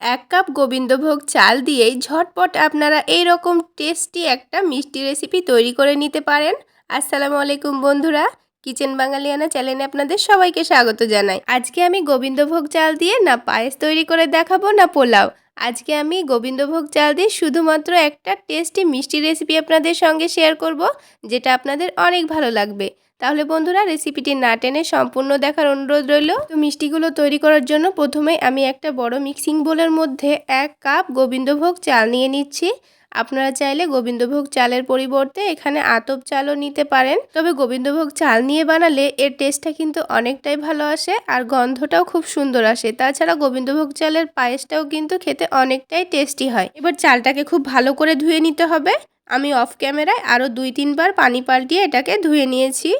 এক কাপ গোবিন্দভোগ চাল দিয়েই ঝটপট আপনারা এই রকম টেস্টি একটা মিষ্টি রেসিপি তৈরি করে নিতে পারেন। আসসালামু আলাইকুম বন্ধুরা কিচেন বাঙালিয়ানা চ্যানেলে আপনাদের সবাইকে স্বাগত জানাই। আজকে আমি গোবিন্দভোগ চাল দিয়ে না পায়েস তৈরি করে দেখাবো না পোলাও। আজকে আমি গোবিন্দভোগ চাল দিয়ে শুধুমাত্র একটা টেস্টি মিষ্টি রেসিপি আপনাদের সঙ্গে শেয়ার করব, যেটা আপনাদের অনেক ভালো লাগবে। তাহলে বন্ধুরা রেসিপিটি না টেনে সম্পূর্ণ দেখার অনুরোধ রইল। তো মিষ্টিগুলো তৈরি করার জন্য প্রথমে আমি একটা বড় মিক্সিং বোলের মধ্যে এক কাপ গোবিন্দভোগ চাল নিয়ে নিচ্ছি। আপনারা চাইলে গোবিন্দভোগ চালের পরিবর্তে এখানে আতপ চালও নিতে পারেন। তবে গোবিন্দভোগ চাল নিয়ে বানালে এর টেস্টটা কিন্তু অনেকটাই ভালো আসে আর গন্ধটাও খুব সুন্দর আসে। তাছাড়া গোবিন্দভোগ চালের পায়েসটাও কিন্তু খেতে অনেকটাই টেস্টি হয়। এবার চালটাকে খুব ভালো করে ধুয়ে নিতে হবে। আমি অফ ক্যামেরায় আরও দুই তিনবার পানি পাল্টিয়ে এটাকে ধুয়ে নিয়েছি।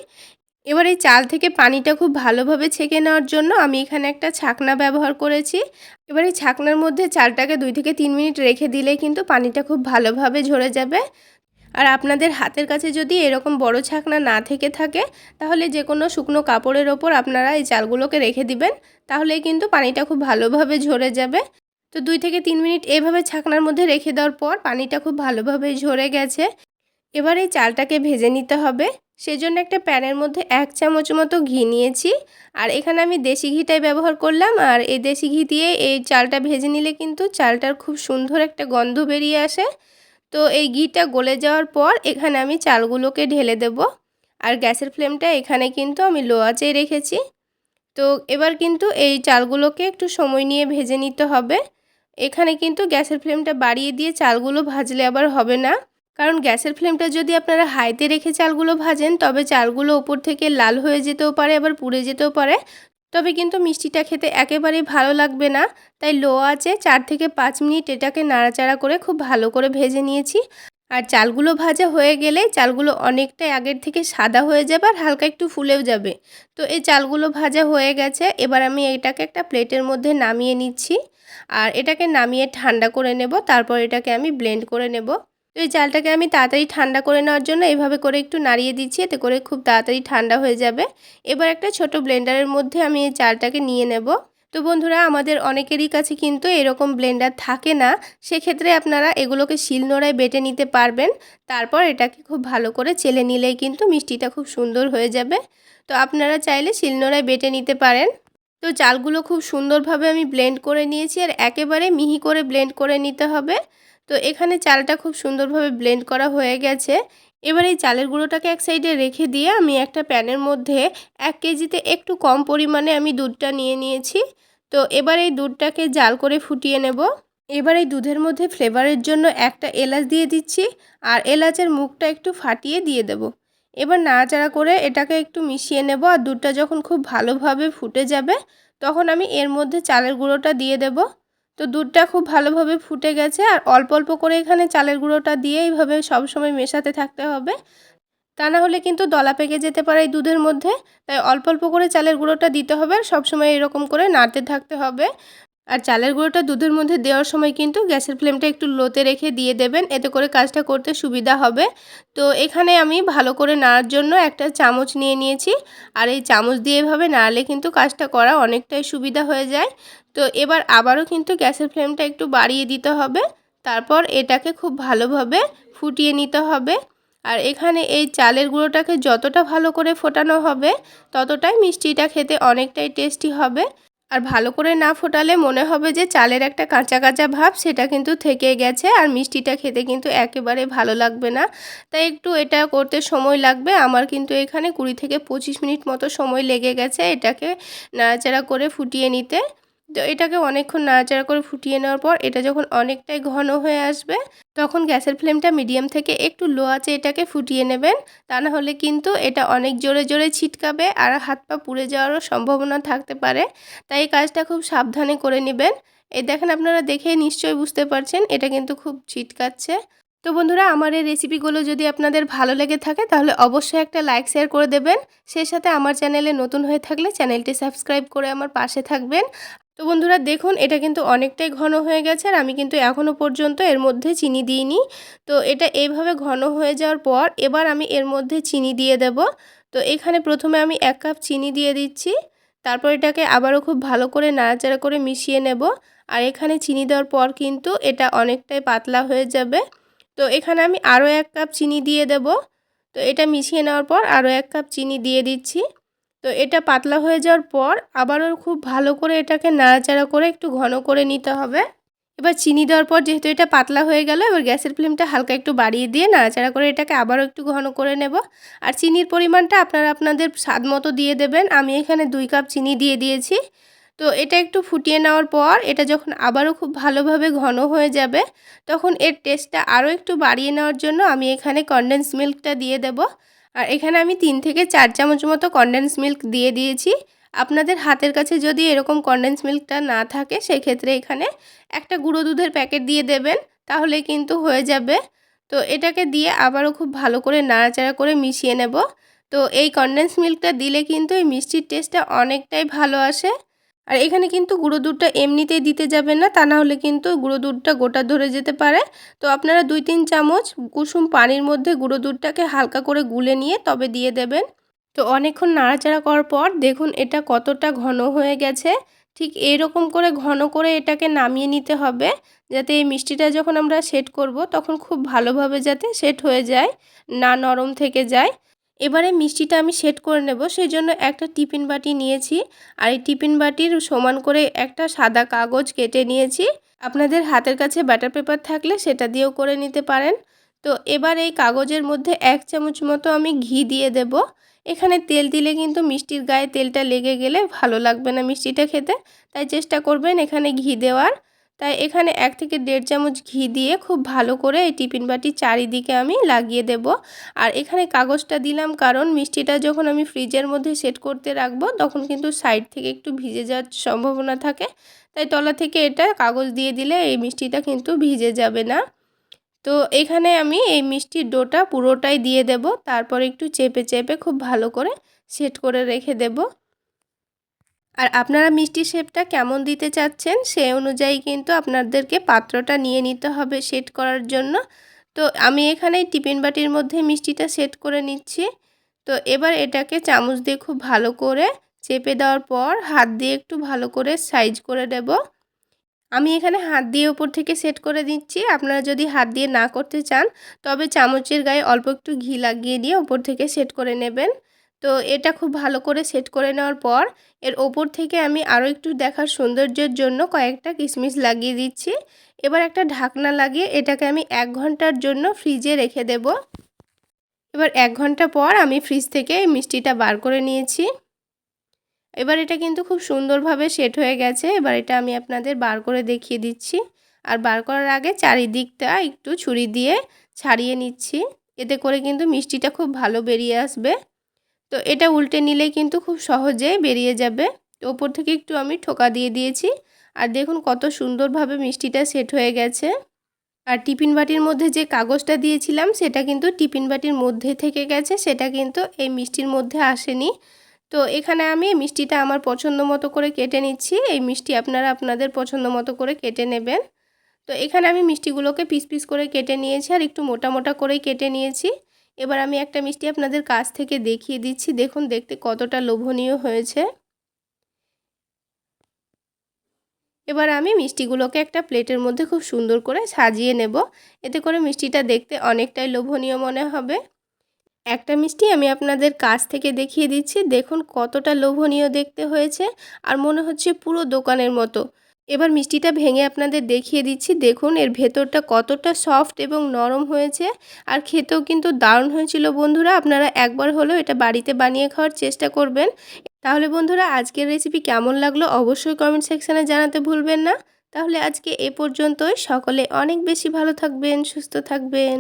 এবার এই চাল থেকে পানিটা খুব ভালোভাবে ছেঁকে নেওয়ার জন্য আমি এখানে একটা ছাকনা ব্যবহার করেছি। এবার এই ছাকনার মধ্যে চালটাকে দুই থেকে তিন মিনিট রেখে দিলে কিন্তু পানিটা খুব ভালোভাবে ঝরে যাবে। আর আপনাদের হাতের কাছে যদি এরকম বড় ছাকনা না থেকে থাকে, তাহলে যে কোনো শুকনো কাপড়ের ওপর আপনারা এই চালগুলোকে রেখে দিবেন, তাহলে কিন্তু পানিটা খুব ভালোভাবে ঝরে যাবে। তো দুই থেকে তিন মিনিট এভাবে ছাকনার মধ্যে রেখে দেওয়ার পর পানিটা খুব ভালোভাবে ঝরে গেছে। এবার এই চালটাকে ভেজে নিতে হবে। সেজন্য একটা প্যানের মধ্যে এক চামচ মতো ঘি নিয়েছি। আর এখানে আমি দেশি ঘিটাই ব্যবহার করলাম। আর এই দেশি ঘি দিয়ে এই চালটা ভেজে নিলে কিন্তু চালটার খুব সুন্দর একটা গন্ধ বেরিয়ে আসে। তো এই ঘিটা গলে যাওয়ার পর এখানে আমি চালগুলোকে ঢেলে দেব। আর গ্যাসের ফ্লেমটা এখানে কিন্তু আমি লো আঁচেই রেখেছি। তো এবার কিন্তু এই চালগুলোকে একটু সময় নিয়ে ভেজে নিতে হবে। এখানে কিন্তু গ্যাসের ফ্লেমটা বাড়িয়ে দিয়ে চালগুলো ভাজলে আবার হবে না। কারণ গ্যাসের ফ্লেমটা যদি আপনারা হাইতে রেখে চালগুলো ভাজেন, তবে চালগুলো ওপর থেকে লাল হয়ে যেতেও পারে, আবার পুড়ে যেতেও পারে। তবে কিন্তু মিষ্টিটা খেতে একেবারেই ভালো লাগবে না। তাই লো আছে চার থেকে পাঁচ মিনিট এটাকে নাড়াচাড়া করে খুব ভালো করে ভেজে নিয়েছি। আর চালগুলো ভাজা হয়ে গেলে চালগুলো অনেকটাই আগের থেকে সাদা হয়ে যাবে আর হালকা একটু ফুলেও যাবে। তো এই চালগুলো ভাজা হয়ে গেছে, এবার আমি এটাকে একটা প্লেটের মধ্যে নামিয়ে নিচ্ছি। আর এটাকে নামিয়ে ঠান্ডা করে নেব, তারপর এটাকে আমি ব্লেন্ড করে নেব। তো এই চালটাকে আমি তাড়াতাড়ি ঠান্ডা করে নেওয়ার জন্য এভাবে করে একটু নাড়িয়ে দিচ্ছি, এতে করে খুব তাড়াতাড়ি ঠান্ডা হয়ে যাবে। এবার একটা ছোট ব্লেন্ডারের মধ্যে আমি এই চালটাকে নিয়ে নেব। তো বন্ধুরা, আমাদের অনেকেরই কাছে কিন্তু এরকম ব্লেন্ডার থাকে না। সেক্ষেত্রে আপনারা এগুলোকে শিলনোড়ায় বেটে নিতে পারবেন। তারপর এটাকে খুব ভালো করে চেলে নিলেই কিন্তু মিষ্টিটা খুব সুন্দর হয়ে যাবে। তো আপনারা চাইলে শিলনোড়ায় বেটে নিতে পারেন। তো চালগুলো খুব সুন্দরভাবে আমি ব্লেন্ড করে নিয়েছি আর একেবারে মিহি করে ব্লেন্ড করে নিতে হবে। তো এখানে চালটা খুব সুন্দরভাবে ব্লেন্ড করা হয়ে গেছে। এবার এই চালের গুঁড়োটাকে এক সাইডে রেখে দিয়ে আমি একটা প্যানের মধ্যে এক কেজিতে একটু কম পরিমাণে আমি দুধটা নিয়ে নিয়েছি। তো এবার এই দুধটাকে জাল করে ফুটিয়ে নেব। এবার এই দুধের মধ্যে ফ্লেভারের জন্য একটা এলাচ দিয়ে দিচ্ছি আর এলাচের মুখটা একটু ফাটিয়ে দিয়ে দেব। এবার নাড়াচাড়া করে এটাকে একটু মিশিয়ে নেব আর দুধটা যখন খুব ভালোভাবে ফুটে যাবে তখন আমি এর মধ্যে চালের গুঁড়োটা দিয়ে দেবো। তো দুধটা খুব ভালোভাবে ফুটে গেছে আর অল্প অল্প করে এখানে চালের গুঁড়োটা দিয়ে এইভাবে সবসময় মেশাতে থাকতে হবে। তা না হলে কিন্তু দলা পেকে যেতে পারে এই দুধের মধ্যে। তাই অল্প অল্প করে চালের গুঁড়োটা দিতে হবে আর সবসময় এরকম করে নাড়তে থাকতে হবে। আর চালের গুঁড়োটা দুধের মধ্যে দেওয়ার সময় কিন্তু গ্যাসের ফ্লেমটা একটু লোতে রেখে দিয়ে দেবেন, এতে করে কাজটা করতে সুবিধা হবে। তো এখানে আমি ভালো করে নাড়ার জন্য একটা চামচ নিয়ে নিয়েছি। আর এই চামচ দিয়ে এভাবে নাড়লে কিন্তু কাজটা করা অনেকটাই সুবিধা হয়ে যায়। তো এবার আবারও কিন্তু গ্যাসের ফ্লেমটা একটু বাড়িয়ে দিতে হবে। তারপর এটাকে খুব ভালোভাবে ফুটিয়ে নিতে হবে। আর এখানে এই চালের গুঁড়োটাকে যতটা ভালো করে ফোটানো হবে, ততটাই মিষ্টিটা খেতে অনেকটাই টেস্টি হবে। আর ভালো করে না ফোটালে মনে হবে যে চালের একটা কাঁচা কাঁচা ভাব, সেটা কিন্তু থেকে গেছে আর মিষ্টিটা খেতে কিন্তু একেবারে ভালো লাগবে না। তাই একটু এটা করতে সময় লাগবে। আমার কিন্তু এখানে কুড়ি থেকে পঁচিশ মিনিট মতো সময় লেগে গেছে এটাকে নাড়াচাড়া করে ফুটিয়ে নিতে। তো এটাকে অনেকক্ষণ নাড়াচাড়া করে ফুটিয়ে নেওয়ার পর এটা যখন অনেকটাই ঘন হয়ে আসবে, তখন গ্যাসের ফ্লেমটা মিডিয়াম থেকে একটু লো আছে এটাকে ফুটিয়ে নেবেন। তা না হলে কিন্তু এটা অনেক জোরে জোরে ছিটকাবে আর হাত পা পুড়ে যাওয়ারও সম্ভাবনা থাকতে পারে। তাই এই কাজটা খুব সাবধানে করে নেবেন। এই দেখেন আপনারা দেখে নিশ্চয়ই বুঝতে পারছেন, এটা কিন্তু খুব ছিটকাচ্ছে। তো বন্ধুরা, আমার এই রেসিপিগুলো যদি আপনাদের ভালো লেগে থাকে, তাহলে অবশ্যই একটা লাইক, শেয়ার করে দেবেন। সেই সাথে আমার চ্যানেলে নতুন হয়ে থাকলে চ্যানেলটি সাবস্ক্রাইব করে আমার পাশে থাকবেন। তো বন্ধুরা দেখুন, এটা কিন্তু অনেকটাই ঘন হয়ে গেছে আর আমি কিন্তু এখনও পর্যন্ত এর মধ্যে চিনি দিইনি। তো এটা এইভাবে ঘন হয়ে যাওয়ার পর এবার আমি এর মধ্যে চিনি দিয়ে দেব। তো এখানে প্রথমে আমি এক কাপ চিনি দিয়ে দিচ্ছি। তারপর এটাকে আবারও খুব ভালো করে নাড়াচাড়া করে মিশিয়ে নেব। আর এখানে চিনি দেওয়ার পর কিন্তু এটা অনেকটাই পাতলা হয়ে যাবে। তো এখানে আমি আরও এক কাপ চিনি দিয়ে দেব। তো এটা মিশিয়ে নেওয়ার পর আরও এক কাপ চিনি দিয়ে দিচ্ছি। তো এটা পাতলা হয়ে যাওয়ার পর আবারও খুব ভালো করে এটাকে নাড়াচাড়া করে একটু ঘন করে নিতে হবে। এবার চিনি দেওয়ার পর যেহেতু এটা পাতলা হয়ে গেল, এবার গ্যাসের ফ্লেমটা হালকা একটু বাড়িয়ে দিয়ে নাড়াচাড়া করে এটাকে আবারও একটু ঘন করে নেব। আর চিনির পরিমাণটা আপনারা আপনাদের স্বাদ মতো দিয়ে দেবেন। আমি এখানে দুই কাপ চিনি দিয়ে দিয়েছি। তো এটা একটু ফুটিয়ে নেওয়ার পর এটা যখন আবারও খুব ভালোভাবে ঘন হয়ে যাবে, তখন এর টেস্টটা আরও একটু বাড়িয়ে নেওয়ার জন্য আমি এখানে কনডেন্স মিল্কটা দিয়ে দেব। আর এখানে আমি তিন থেকে চার চামচ মতো কনডেন্স মিল্ক দিয়ে দিয়েছি। আপনাদের হাতের কাছে যদি এরকম কনডেন্স মিল্কটা না থাকে, সেক্ষেত্রে এখানে একটা গুঁড়ো দুধের প্যাকেট দিয়ে দেবেন, তাহলে কিন্তু হয়ে যাবে। তো এটাকে দিয়ে আবারও খুব ভালো করে নাড়াচাড়া করে মিশিয়ে নেব। তো এই কনডেন্স মিল্কটা দিলে কিন্তু এই মিষ্টির টেস্টটা অনেকটাই ভালো আসে। আর এখানে কিন্তু গুঁড়ো দুধটা এমনিতেই দিতে যাবেন না, তা না হলে কিন্তু গুঁড়ো দুধটা গোটা ধরে যেতে পারে। তো আপনারা দুই তিন চামচ কুসুম পানির মধ্যে গুঁড়ো দুধটাকে হালকা করে গুলে নিয়ে তবে দিয়ে দেবেন। তো অনেকক্ষণ নাড়াচাড়া করার পর দেখুন এটা কতটা ঘন হয়ে গেছে। ঠিক এরকম করে ঘন করে এটাকে নামিয়ে নিতে হবে, যাতে এই মিষ্টিটা যখন আমরা সেট করব তখন খুব ভালোভাবে যাতে সেট হয়ে যায়, না নরম থেকে যায়। এবারে মিষ্টিটা আমি সেট করে নেব সেই জন্য একটা টিফিন বাটি নিয়েছি। আর এই টিফিন বাটির সমান করে একটা সাদা কাগজ কেটে নিয়েছি। আপনাদের হাতের কাছে ব্যাটার পেপার থাকলে সেটা দিয়েও করে নিতে পারেন। তো এবার এই কাগজের মধ্যে এক চামচ মতো আমি ঘি দিয়ে দেব। এখানে তেল দিলে কিন্তু মিষ্টির গায়ে তেলটা লেগে গেলে ভালো লাগবে না মিষ্টিটা খেতে। তাই চেষ্টা করবেন এখানে ঘি দেওয়ার। তাই এখানে এক থেকে দেড় চামচ ঘি দিয়ে খুব ভালো করে এই টিফিন বাটির চারিদিকে আমি লাগিয়ে দেব। আর এখানে কাগজটা দিলাম কারণ মিষ্টিটা যখন আমি ফ্রিজের মধ্যে সেট করতে রাখব, তখন কিন্তু সাইড থেকে একটু ভিজে যাওয়ার সম্ভাবনা থাকে। তাই তলা থেকে এটা কাগজ দিয়ে দিলে এই মিষ্টিটা কিন্তু ভিজে যাবে না। তো এখানে আমি এই মিষ্টির ডোটা পুরোটাই দিয়ে দেব। তারপর একটু চেপে চেপে খুব ভালো করে সেট করে রেখে দেব। আর আপনারা মিষ্টি শেপটা কেমন দিতে চাচ্ছেন সে অনুযায়ী কিন্তু আপনাদেরকে পাত্রটা নিয়ে নিতে হবে সেট করার জন্য। তো আমি এখানে টিফিন বাটির মধ্যে মিষ্টিটা সেট করে নিচ্ছি। তো এবার এটাকে চামচ দিয়ে খুব ভালো করে চেপে দেওয়ার পর হাত দিয়ে একটু ভালো করে সাইজ করে দেব আমি এখানে হাত দিয়ে ওপর থেকে সেট করে দিচ্ছি। আপনারা যদি হাত দিয়ে না করতে চান, তবে চামচের গায়ে অল্প একটু ঘি লাগিয়ে দিয়ে ওপর থেকে সেট করে নেবেন। তো এটা খুব ভালো করে সেট করে নেওয়ার পর, এর ওপর থেকে আমি আরও একটু দেখার সৌন্দর্যের জন্য কয়েকটা কিশমিশ লাগিয়ে দিচ্ছি। এবার একটা ঢাকনা লাগিয়ে এটাকে আমি এক ঘণ্টার জন্য ফ্রিজে রেখে দেব। এবার এক ঘণ্টা পর আমি ফ্রিজ থেকে মিষ্টিটা বার করে নিয়েছি। এবার এটা কিন্তু খুব সুন্দরভাবে সেট হয়ে গেছে। এবার এটা আমি আপনাদের বার করে দেখিয়ে দিচ্ছি। আর বার করার আগে চারিদিকটা একটু ছুরি দিয়ে ছাড়িয়ে নিচ্ছি। এতে করে কিন্তু মিষ্টিটা খুব ভালো বেরিয়ে আসবে। তো এটা উল্টে নিলে কিন্তু খুব সহজেই বেরিয়ে যাবে। তো ওপর থেকে একটু আমি ঠোকা দিয়ে দিয়েছি। আর দেখুন কত সুন্দরভাবে মিষ্টিটা সেট হয়ে গেছে। আর টিফিন বাটির মধ্যে যে কাগজটা দিয়েছিলাম, সেটা কিন্তু টিফিন বাটির মধ্যে থেকে গেছে। সেটা কিন্তু এই মিষ্টির মধ্যে আসেনি। তো এখানে আমি মিষ্টিটা আমার পছন্দ মতো করে কেটে নিচ্ছি। এই মিষ্টি আপনারা আপনাদের পছন্দ মতো করে কেটে নেবেন। তো এখানে আমি মিষ্টিগুলোকে পিস পিস করে কেটে নিয়েছি আর একটু মোটা মোটা করেই কেটে নিয়েছি। এবার আমি একটা মিষ্টি আপনাদের কাছ থেকে দেখিয়ে দিচ্ছি। দেখুন, দেখতে কতটা লোভনীয় হয়েছে। এবার আমি মিষ্টিগুলোকে একটা প্লেটের মধ্যে খুব সুন্দর করে সাজিয়ে নেব। এতে করে মিষ্টিটা দেখতে অনেকটাই লোভনীয় মনে হবে। একটা মিষ্টি আমি আপনাদের কাছ থেকে দেখিয়ে দিচ্ছি। দেখুন, কতটা লোভনীয় দেখতে হয়েছে। আর মনে হচ্ছে পুরো দোকানের মতো। এবার মিষ্টিটা ভেঙে আপনাদের দেখিয়ে দিচ্ছি। দেখুন, এর ভেতরটা কতটা সফট এবং নরম হয়েছে আর খেতেও কিন্তু দারুণ হয়েছিল। বন্ধুরা, আপনারা একবার হলেও এটা বাড়িতে বানিয়ে খাওয়ার চেষ্টা করবেন। তাহলে বন্ধুরা, আজকের রেসিপি কেমন লাগল অবশ্যই কমেন্ট সেকশানে জানাতে ভুলবেন না। তাহলে আজকে এ পর্যন্তই। সকলে অনেক বেশি ভালো থাকবেন, সুস্থ থাকবেন।